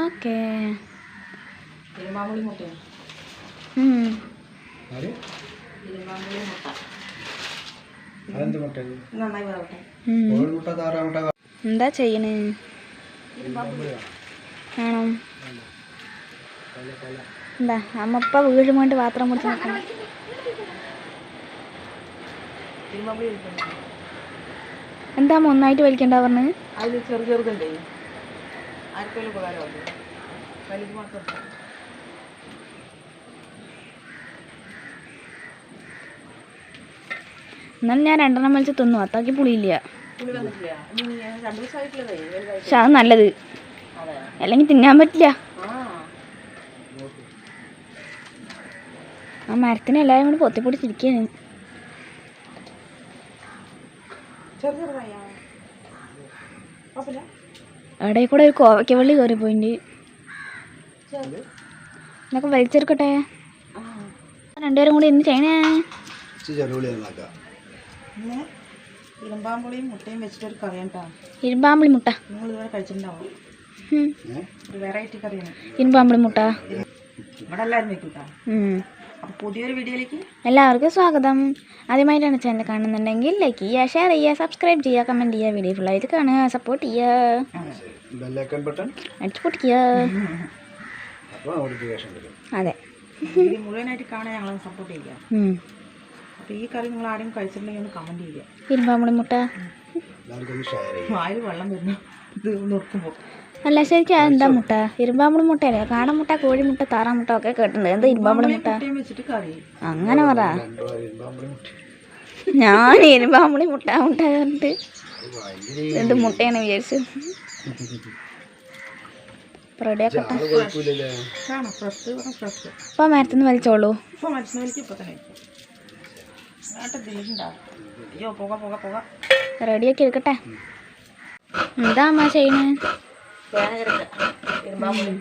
Okay. മുട്ടയാണ് എന്താ ചെയ്യണേ? ആണോ? എന്താ? അമ്മപ്പ വീഴും കൊണ്ട് പാത്രം മുടിച്ച് നോക്കണം എന്താ ഒന്നായിട്ട് വലിക്കണ്ട പറഞ്ഞ്? അതിൽ ചെറു ചെറുതുണ്ടേ. ആർക്കെങ്കിലും ഉപകാരമാകും വലുത് മാത്രം എന്നാലും ഞാൻ രണ്ടെണ്ണം വലിച്ച് തിന്നു. അത്താക്കി പുളിയില്ല. പക്ഷെ അത് നല്ലത്. അല്ലെങ്കിൽ തിന്നാൻ പറ്റില്ല. ആ. മരത്തിന് എല്ലാവരും കൂടി പൊത്തി അവിടെ കൂടെ ഒരു കോവയ്ക്ക വള്ളി കയറി പോയിണ്ട് എന്നൊക്കെ വലിച്ചെടുക്കട്ടെ രണ്ടുപേരും കൂടി എന്ത് ചെയ്യണേ. ഇരുമ്പാമ്പുളിയും മുട്ടയും വെച്ചിട്ടൊരു കറിയാണ് കേട്ടോ ഇരുമ്പാമ്പിളി മുട്ട. നിങ്ങൾ ഇതുവരെ കഴിച്ചിട്ടുണ്ടാവും? ഉം. ഒരു വെറൈറ്റി കറിയാണ്. ഇരുമ്പാമ്പിളി മുട്ട. ഇവിടെ എല്ലാവരും പുതിയൊരു വീഡിയോയിലേക്ക് എല്ലാവർക്കും സ്വാഗതം. ആദ്യമായിട്ടാണ് ചാനൽ കാണുന്നുണ്ടെങ്കിൽ ലൈക്ക് ചെയ്യുക ഷെയർ ചെയ്യുക സബ്സ്ക്രൈബ് ചെയ്യുക കമന്റ് ചെയ്യുക വീഡിയോ ഫുള്ളായിട്ട് കാണുക സപ്പോർട്ട് ചെയ്യുക. ബട്ടൺ അടിച്ചു പൊട്ടിക്കുക അപ്പോൾ നോട്ടിഫിക്കേഷൻ വരും. അതെ. മുഴുവനായിട്ട് കാണാൻ ഞങ്ങളെ സപ്പോർട്ട് ചെയ്യുക. അപ്പോൾ ഈ കറി നിങ്ങൾ ആരും കഴിച്ചിട്ടുണ്ടെങ്കിൽ ഒന്ന് കമന്റ് ചെയ്യുക. ഇരുമ്പാമ്പിളി മുട്ട എല്ലാവർക്കും ഷെയർ ചെയ്യും വായിൽ വെള്ളം വരുന്നു. ഇത് നോക്കുമ്പോൾ അല്ല ശരിക്കും എന്താ മുട്ട? ഇരുമ്പാമ്പിളി മുട്ടയല്ലേ? കാടമുട്ട കോഴിമുട്ട താറാമുട്ട ഒക്കെ കേട്ടിട്ടുണ്ട്. എന്താ ഇരുമ്പാമ്പിളി മുട്ട? മുട്ടയും വെച്ചിട്ട് കറി. അങ്ങനെ പറ. മുട്ട. ഞാൻ ഇരുമ്പാമ്പിളി മുട്ട മുട്ട കണ്ടിട്ട് എന്ത് മുട്ടയാണ് വിചാരിച്ചു അപ്പം മരത്തുനിന്ന് വലിച്ചോളൂ. റെഡിയാക്കി എടുക്കട്ടെ. എന്താ അമ്മ ചെയ്യണേ? തേങ്ങ ഇരുമ്പാമ്പുളി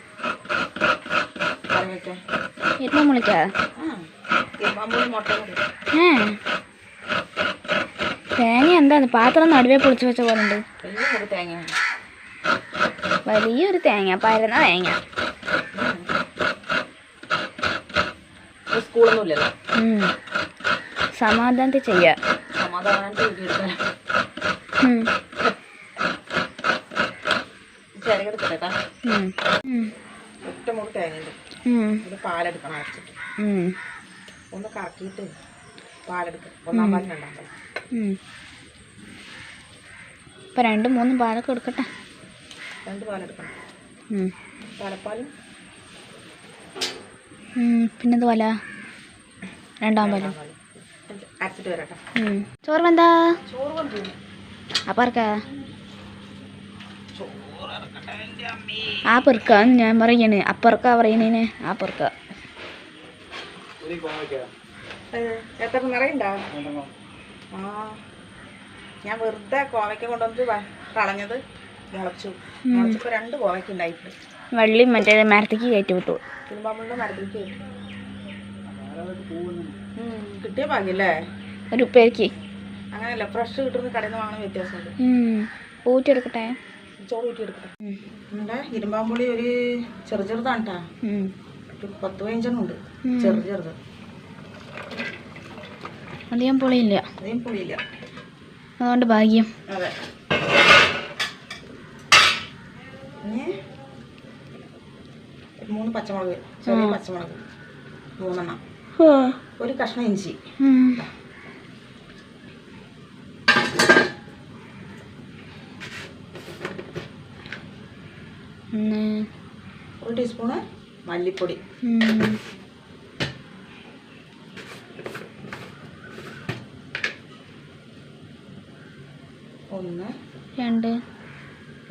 ഇരുമ്പാമ്പുളി മുട്ട തേങ്ങ എന്താണ് പാത്രം നടുവേ പൊളിച്ചു വെച്ച പോലെ ഉണ്ട് തേങ്ങയാണ്. വലിയൊരു തേങ്ങ പരന്ന തേങ്ങ. സമാധാനത്തിൽ ചെയ്യാം. സമാധാനമായിട്ട് ഒറ്റ മുറി തേങ്ങയുണ്ട്. ഇത് പാലെടുക്കണം അരച്ചിട്ട്. ഒന്ന് കറക്കിയിട്ട് പാലെടുക്കുക ഒന്നാം പാലും രണ്ടാം പാലും. ഇപ്പൊ രണ്ടും മൂന്നും പാലൊക്കെ എടുക്കട്ടെ രണ്ട് പാലെടുക്കണം. പാലപ്പാലും. രണ്ടാം പാലും. പാലും. അരച്ചിട്ട് വരട്ടെ. ചോറ് വെന്താ? ചോറ് ആ പെറുക്കാന്ന് ഞാൻ പറയണേ. അപ്പറക്ക പറയണേന്. ആ പെറുക്ക. എത്ര നിറയുണ്ടോ? ആ ഞാൻ വെറുതെ കോവയ്ക്ക കൊണ്ടുവന്നിട്ട് കളഞ്ഞത് മുളച്ചു. മുളച്ചപ്പോൾ രണ്ട് കോവയ്ക്ക ഉണ്ടായിട്ടുണ്ട്. വള്ളി മറ്റേ മരത്തേക്ക് കയറ്റി വിട്ടു. തിരുമ്പാമ്പുളിന്റെ മരത്തേക്ക് കിട്ടിയ ഭാഗ്യല്ലേ? ഒരു ഉപ്പേരിക്ക്. അങ്ങനെയല്ല ഫ്രഷ് കിട്ടുന്ന കടയിൽ നിന്ന് വാങ്ങുന്ന വ്യത്യാസമുണ്ട്. ഉം. ചോറ് നമ്മുടെ ഇരുമ്പാമ്പുളി ഒരു ചെറു ചെറുതാണ് കേട്ടോ ഉം. ഒരു പത്ത് പതിനഞ്ചെണ്ണം ഉണ്ട് ചെറു ചെറുത്. അധികം പൊളിയില്ല. അധികം പുളിയില്ല. അതുകൊണ്ട് ഭാഗ്യം. അതെ. മൂന്ന് പച്ചമുളക് ചെറിയ പച്ചമുളക് മൂന്നെണ്ണം. ഒരു കഷ്ണം ഇഞ്ചി. ഒരു ടീസ്പൂണ് മല്ലിപ്പൊടി. ഒന്ന്. രണ്ട്.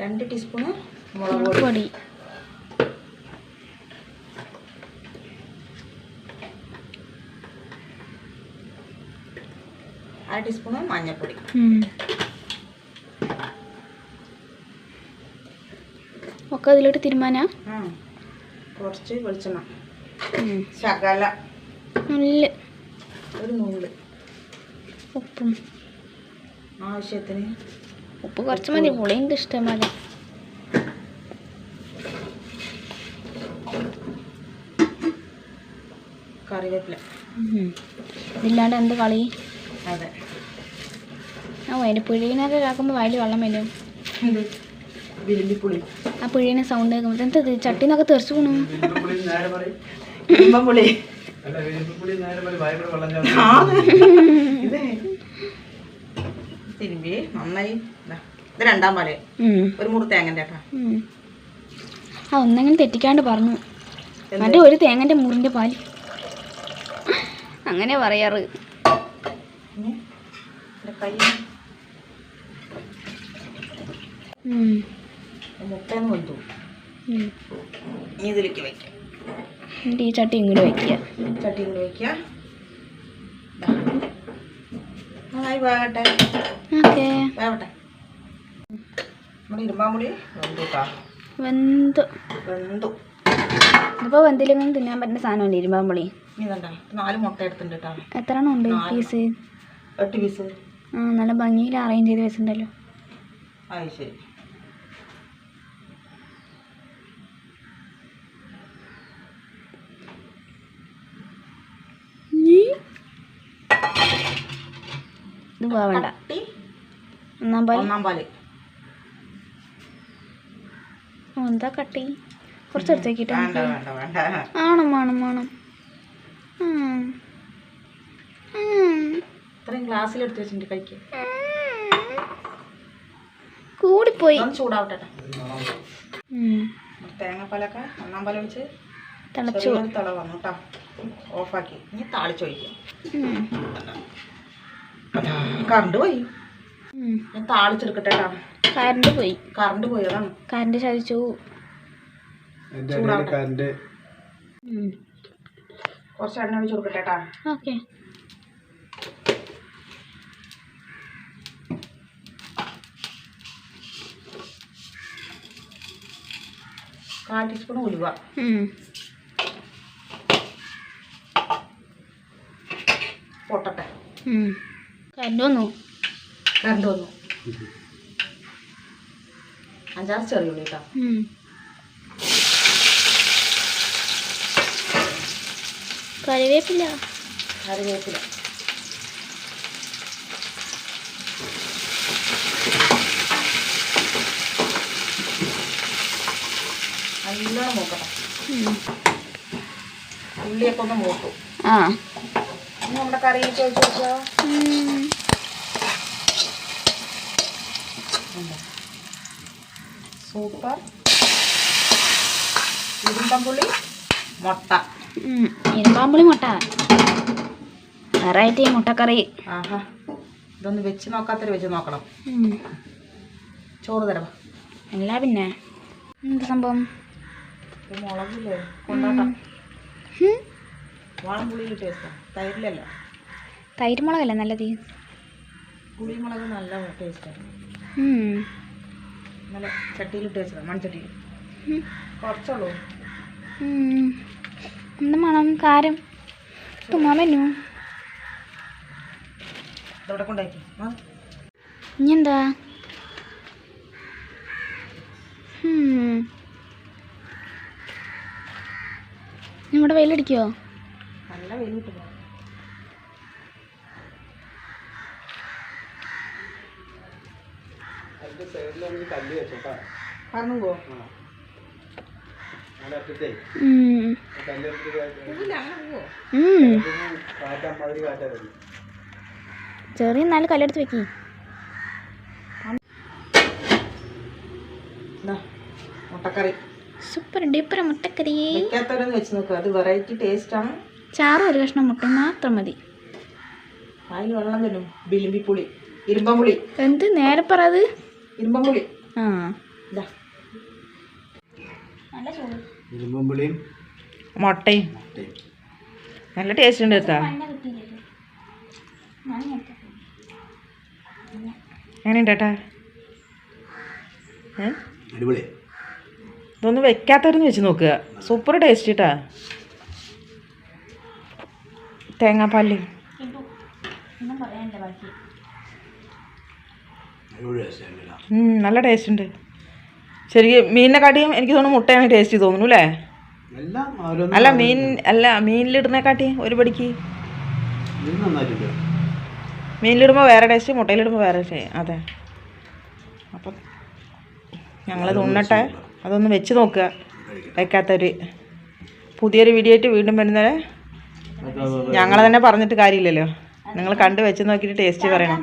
രണ്ട് ടീസ്പൂണ് മുളക് പൊടി. അര ടീസ്പൂണ് മഞ്ഞൾപ്പൊടി നമുക്ക് അതിലോട്ട് തിരുമാനാ കുറച്ച് ഒരു ഉപ്പ്. കുറച്ച് മതി. പുളി ഇഷ്ടമാതി ഇഷ്ടമാണ് കറിവേപ്പില. ഇതില്ലാണ്ട് എന്ത് കളി? അതെ. ആ അതിന്റെ പുഴയിനൊക്കെ കാക്കുമ്പോൾ വെള്ളം വരും. വിരുമ്പിപ്പുളി. ആ പുഴീനെ സൗണ്ട് കേൾക്കുമ്പോൾ എന്തത് ചട്ടിന്നൊക്കെ തെറിച്ചു പോണു തിരുമ്പി. നന്നായി. ഇത് രണ്ടാം പാൽ. ഒരു മുറി തേങ്ങന്റെ കേട്ടോ. ആ ഒന്നെങ്കിലും തെറ്റിക്കാണ്ട് പറഞ്ഞു. മറ്റേ ഒരു തേങ്ങന്റെ മുറിന്റെ പാൽ. അങ്ങനെ പറയാറ്. എന്റെ കൈ. ഉം. മുട്ടയെന്ന്. ഇനി ഇതിലേക്ക് വയ്ക്കാം. എന്നിട്ട് ഈ ചട്ടി ഇങ്ങോട്ട് വയ്ക്കുക. ചട്ടി ഇങ്ങോട്ട് വയ്ക്കുക. ദാ. നന്നായി വേകട്ടെ ഓക്കെ. വേവട്ടെ. നമ്മുടെ ഇരുമ്പാമ്പുളി വെന്തു കേട്ടോ വെന്തു. വെന്തു. ഇപ്പോൾ വെന്തിലെങ്കിലും തിന്നാൻ പറ്റുന്ന സാധനമല്ലേ ഇരുമ്പാമ്പുളി. ഇതണ്ട? നാല് മുട്ട എടുത്തിട്ടുണ്ട് കേട്ടോ എത്ര എണ്ണം ഉണ്ട് പീസ്? എട്ട് പീസ്. ആ നല്ല ഭംഗിയിൽ അറേഞ്ച് ചെയ്ത് വെച്ചിട്ടുണ്ടല്ലോ. അത് ശരി. ഇത് ഒന്നാം പാൽ ഒന്നാം പാൽ. ഓ, എന്താ കട്ടി? കുറച്ച് എടുത്തേക്കിട്ട് വേണ്ട വേണ്ട വേണ്ട. ആണം. ഇത്രയും വെച്ചിട്ടുണ്ട് കഴിക്കുക കൂടിപ്പോയി. ചൂടാവട്ടെ. തേങ്ങാപ്പാലൊക്കെ ഒന്നാം പാൽ ഒഴിച്ച് തിളച്ചു. തിള വന്നു കേട്ടോ. ഓഫാക്കി ഇനി താളിച്ചൊഴിക്കാം. കറണ്ട് പോയി. ഞാൻ താളിച്ചെടുക്കട്ടെ കേട്ടോ കറണ്ട് പോയി. കറണ്ട് പോയതാണ്. കറണ്ട് ചതിച്ചു കറണ്ട്. കുറച്ച് എണ്ണ ഒഴിച്ച് കൊടുക്കട്ടെ കേട്ടോ ഓക്കെ. കാൽ ടീസ്പൂൺ ഉലുവ. പൊട്ടട്ടെ. കറണ്ട് വന്നു. കറണ്ട് വന്നു. അഞ്ചാറ് ചെറിയ ഉള്ളി കേട്ടോ. കറിവേപ്പില്ല കറിവേപ്പില. നല്ലോണം മൂക്കട്ടെ. ഉം. ഉള്ളിയൊക്കെ ഒന്ന് മൂത്തു ആ. ഇനി നമ്മുടെ കറിയിലേക്ക് ഒഴിച്ച് ഉം. സൂപ്പർ. ഇരുമ്പമ്പുള്ളി മുട്ട. ഇരുമ്പാമ്പുളി മുട്ട. വെറൈറ്റി മുട്ടക്കറി. ആഹാ. ഇതൊന്ന് വെച്ച് നോക്കാത്തൊരു വെച്ച് നോക്കണം. ചോറ് തരവാ. അല്ല പിന്നെ. എന്ത് സംഭവം? മുളകില്ലേ? കൊണ്ടാട്ടം. വാളം പുളിയിൽ ടേസ്റ്റാ തൈരിലല്ല? തൈര് മുളകല്ലേ നല്ലത്? പുളിമുളക് നല്ല ടേസ്റ്റാണ്. നല്ല വെച്ചതാണ് മൺചട്ടിയിൽ. കുറച്ചുള്ളൂ. എന്താ മണം കാരം. തുമ്മാമെന്നു ഇതവിടെ കൊണ്ടാക്കി ആ? ഇനി എന്താ ഉം. ഇവിടെ വെയിലടിക്കുമോ നല്ല വെയിൽ കിട്ടുന്നു പറഞ്ഞു ചെറിയ നാല് കല്ലെടുത്ത് വെക്കി. മുട്ടക്കറി. സൂപ്പർ ഡിപ്പറ മുട്ടക്കറി. വെക്കാത്തവരൊന്ന് വെച്ച് നോക്കുക അത് വെറൈറ്റി ടേസ്റ്റാണ് ചാറും ഒരു കഷ്ണം മുട്ട മാത്രം മതി. വെള്ളം വരും ബിലിമ്പിപ്പുളി ഇരുമ്പമ്പുളി എന്ത്? നേരെ പറത് ഇരുമ്പമ്പുളി ആ. നല്ല ചോറ് മുട്ടയും. മുട്ടയും. നല്ല ടേസ്റ്റ് ഉണ്ട് കേട്ടാ. എങ്ങനെയുണ്ട് ഇതൊന്ന് വെക്കാത്തവരൊന്ന് വെച്ച് നോക്കുക സൂപ്പർ ടേസ്റ്റ് കേട്ടാ തേങ്ങാപ്പാൽ ഒന്നും പറയാനില്ല ബാക്കി. അടിപൊളി രസമല്ല ഉം, നല്ല ടേസ്റ്റ് ഉണ്ട്. ശരിക്കും മീനിനെ കാട്ടിയും എനിക്ക് തോന്നുന്നു മുട്ടയാണ് ടേസ്റ്റ് തോന്നുന്നു അല്ലേ? അല്ല മീൻ അല്ല മീനിലിടുന്നേക്കാട്ടി ഒരു പടിക്ക്? മീനിലിടുമ്പോൾ വേറെ ടേസ്റ്റ് മുട്ടയിലിടുമ്പോൾ വേറെ ടേസ്റ്റ് അതെ. അപ്പം ഞങ്ങളത് ഉണ്ണട്ടെ അതൊന്ന് വെച്ച് നോക്കുക വെക്കാത്തൊരു പുതിയൊരു വീഡിയോ ആയിട്ട് വീണ്ടും വരുന്നത് ഞങ്ങളെ തന്നെ പറഞ്ഞിട്ട് കാര്യമില്ലല്ലോ. നിങ്ങൾ കണ്ടു വെച്ച് നോക്കിയിട്ട് ടേസ്റ്റ് പറയണം.